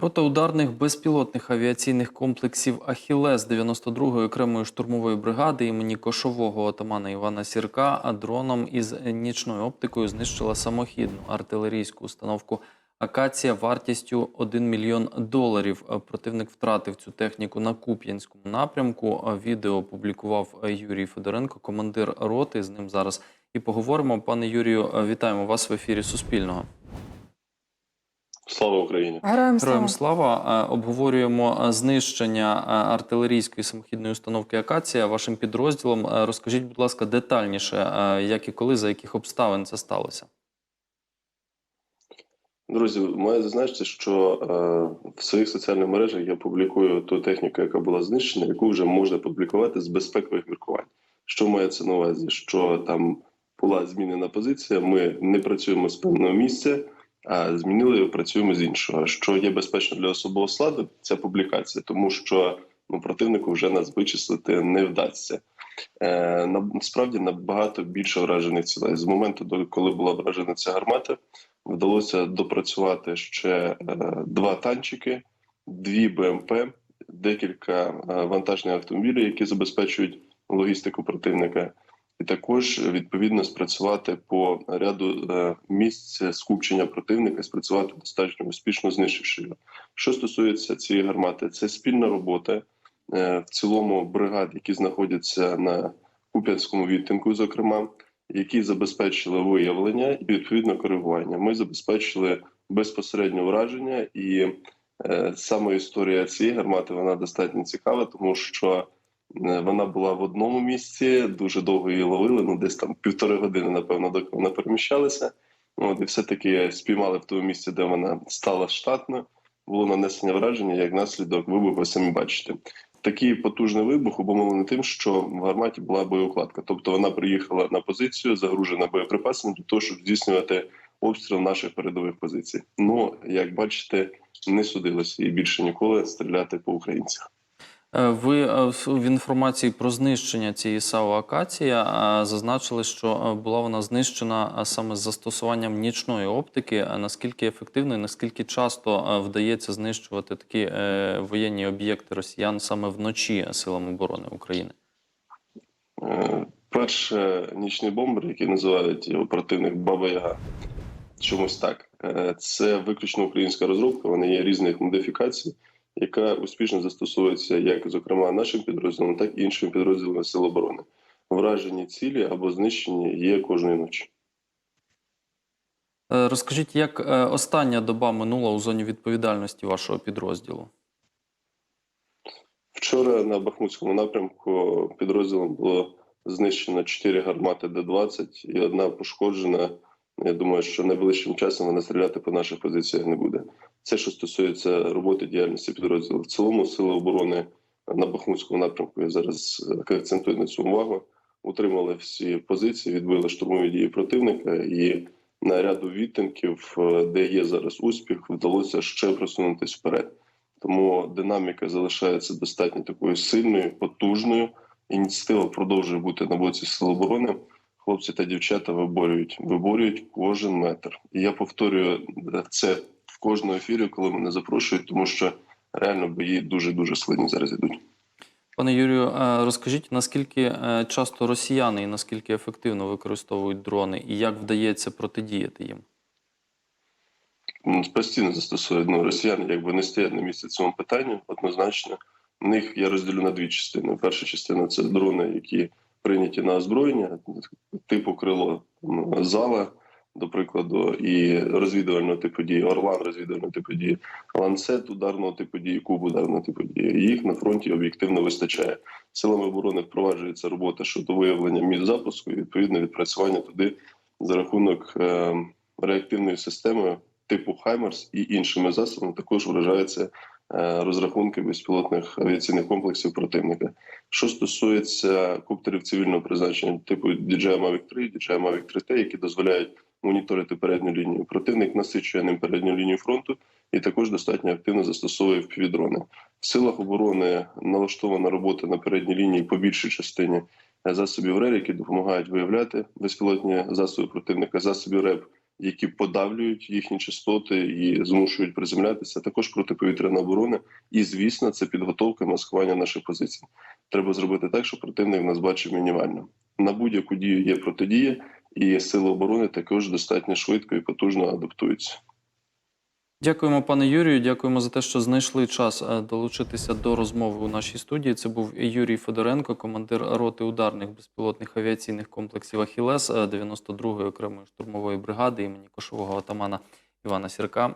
Проти ударних безпілотних авіаційних комплексів Ахілес 92-ї окремої штурмової бригади імені кошового отамана Івана Сірка дроном із нічною оптикою знищила самохідну артилерійську установку Акація вартістю 1 мільйон доларів. Противник втратив цю техніку на Куп'янському напрямку. Відео опублікував Юрій Федоренко, командир роти. З ним зараз і поговоримо. Пане Юрію, вітаємо вас в ефірі Суспільного. Слава Україні! Героям Героям слава. слава. Е, Обговорюємо е, знищення е, артилерійської самохідної установки Акація вашим підрозділом. Розкажіть, будь ласка, детальніше, як і коли, за яких обставин це сталося. Друзі, маю зазначити, що е, в своїх соціальних мережах я публікую ту техніку, яка була знищена, яку вже можна публікувати з безпекових міркувань. Що мається на увазі? Що там була змінена позиція, ми не працюємо з певного місця, змінили працюємо з іншого. Що є безпечно для особового складу, ця публікація, тому що ну, противнику вже нас вичислити не вдасться. Е, насправді набагато більше вражених цілей. З моменту, коли була вражена ця гармата, вдалося допрацювати ще е, два танчики, дві БМП, декілька е, вантажних автомобілів, які забезпечують логістику противника, і також відповідно спрацювати по ряду е, місць скупчення противника, спрацювати достатньо успішно, знищивши його. Що стосується цієї гармати, це спільна робота е, в цілому бригад, які знаходяться на Куп'янському відтинку, зокрема які забезпечили виявлення і відповідно коригування. Ми забезпечили безпосередньо враження, і е, саме історія цієї гармати вона достатньо цікава, тому що е, вона була в одному місці, дуже довго її ловили. Ну десь там півтори години, напевно, доки вона переміщалася. От і все таки спіймали в тому місці, де вона стала штатно. Було нанесення враження як наслідок вибуху, ви самі бачите. Такий потужний вибух обумовлений тим, що в гарматі була боєукладка. Тобто вона приїхала на позицію, загружена боєприпасами для того, щоб здійснювати обстріл наших передових позицій. Ну як бачите, не судилося і більше ніколи стріляти по українцях. Е, Ви е, в інформації про знищення цієї САУ Акація е, зазначили, що була вона знищена саме з застосуванням нічної оптики. Наскільки ефективно і наскільки часто вдається знищувати такі воєнні об'єкти росіян саме вночі силами оборони України? Перше нічний бомбер, який називають його противник Баба Яга. Чомусь так. Це виключно українська розробка, вона є різних модифікацій, яка успішно застосовується як, зокрема, нашим підрозділом, так і іншими підрозділами Сил оборони. Вражені цілі або знищені є кожної ночі. Е, Розкажіть, як е, остання доба минула у зоні відповідальності вашого підрозділу? Вчора на Бахмутському напрямку підрозділом було знищено 4 гармати Д-20 і одна пошкоджена. Я думаю, що найближчим часом вона стріляти по наших позиціях не буде. Це що стосується роботи діяльності підрозділу. В цілому сили оборони на Бахмутському напрямку я зараз е, акцентую на цю увагу. Утримали всі позиції, відбили штурмові дії противника і на ряду відтинків, е, де є зараз успіх, вдалося ще просунутися вперед. Тому динаміка залишається достатньо такою сильною, потужною. Ініціатива продовжує бути на боці сил оборони. Хлопці та дівчата виборюють, виборюють кожен метр. І я повторюю це в кожному ефірі, коли мене запрошують, тому що реально бої дуже дуже складні зараз ідуть. Пане Юрію, розкажіть, наскільки е, часто росіяни і наскільки ефективно використовують дрони, і як вдається протидіяти їм? М, Постійно застосують ну, росіяни, якби не стоять на місці цьому питанню, однозначно. Них я розділю на дві частини. Перша частина це дрони, які прийняті на озброєння, типу крило зала, до прикладу, і розвідувального типу дії, Орлан розвідувального типу дії, ланцет ударного типу дії, куб ударного типу дії. Їх на фронті об'єктивно вистачає. Силами оборони впроваджується робота щодо виявлення місць запуску і відповідно відпрацювання туди за рахунок е, реактивної системи типу Хаймерс і іншими засобами також вражаються е, розрахунки безпілотних авіаційних комплексів противника. Що стосується коптерів цивільного призначення типу DJI Mavic 3, DJI Mavic 3T, які дозволяють моніторити передню лінію, противник насичує ним передню лінію фронту і також достатньо активно застосовує впівдрони. В силах оборони налаштована робота на передній лінії по більшій частині е, засобів РЕР, які допомагають виявляти безпілотні засоби противника, засобів РЕП, які подавлюють їхні частоти і змушують приземлятися. Також протиповітряна оборона. І звісно, це підготовка маскування наших позицій. Треба зробити так, щоб противник нас бачив мінімально. На будь-яку дію є протидія, і сили оборони також достатньо швидко і потужно адаптуються. Дякуємо, пане Юрію. Дякуємо за те, що знайшли час е, долучитися до розмови у нашій студії. Це був Юрій Федоренко, командир роти ударних безпілотних авіаційних комплексів Ахілес 92-ї окремої штурмової бригади імені кошового отамана Івана Сірка.